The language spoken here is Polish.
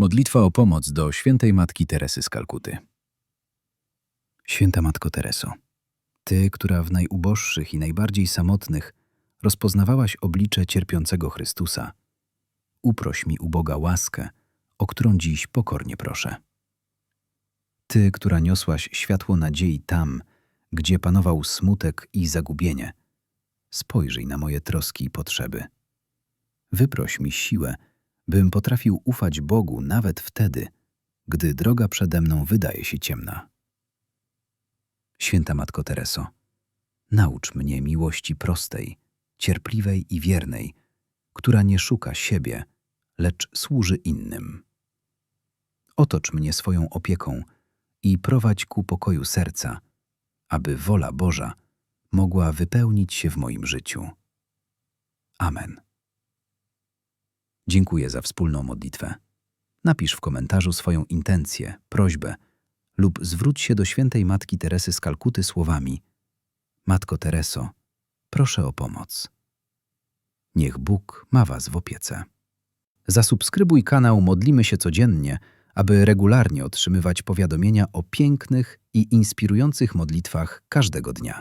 Modlitwa o pomoc do świętej Matki Teresy z Kalkuty. Święta Matko Tereso, Ty, która w najuboższych i najbardziej samotnych rozpoznawałaś oblicze cierpiącego Chrystusa, uproś mi u Boga łaskę, o którą dziś pokornie proszę. Ty, która niosłaś światło nadziei tam, gdzie panował smutek i zagubienie, spojrzyj na moje troski i potrzeby. Wyproś mi siłę, bym potrafił ufać Bogu nawet wtedy, gdy droga przede mną wydaje się ciemna. Święta Matko Tereso, naucz mnie miłości prostej, cierpliwej i wiernej, która nie szuka siebie, lecz służy innym. Otocz mnie swoją opieką i prowadź ku pokoju serca, aby wola Boża mogła wypełnić się w moim życiu. Amen. Dziękuję za wspólną modlitwę. Napisz w komentarzu swoją intencję, prośbę lub zwróć się do świętej Matki Teresy z Kalkuty słowami Matko Tereso, proszę o pomoc. Niech Bóg ma Was w opiece. Zasubskrybuj kanał Modlimy się codziennie, aby regularnie otrzymywać powiadomienia o pięknych i inspirujących modlitwach każdego dnia.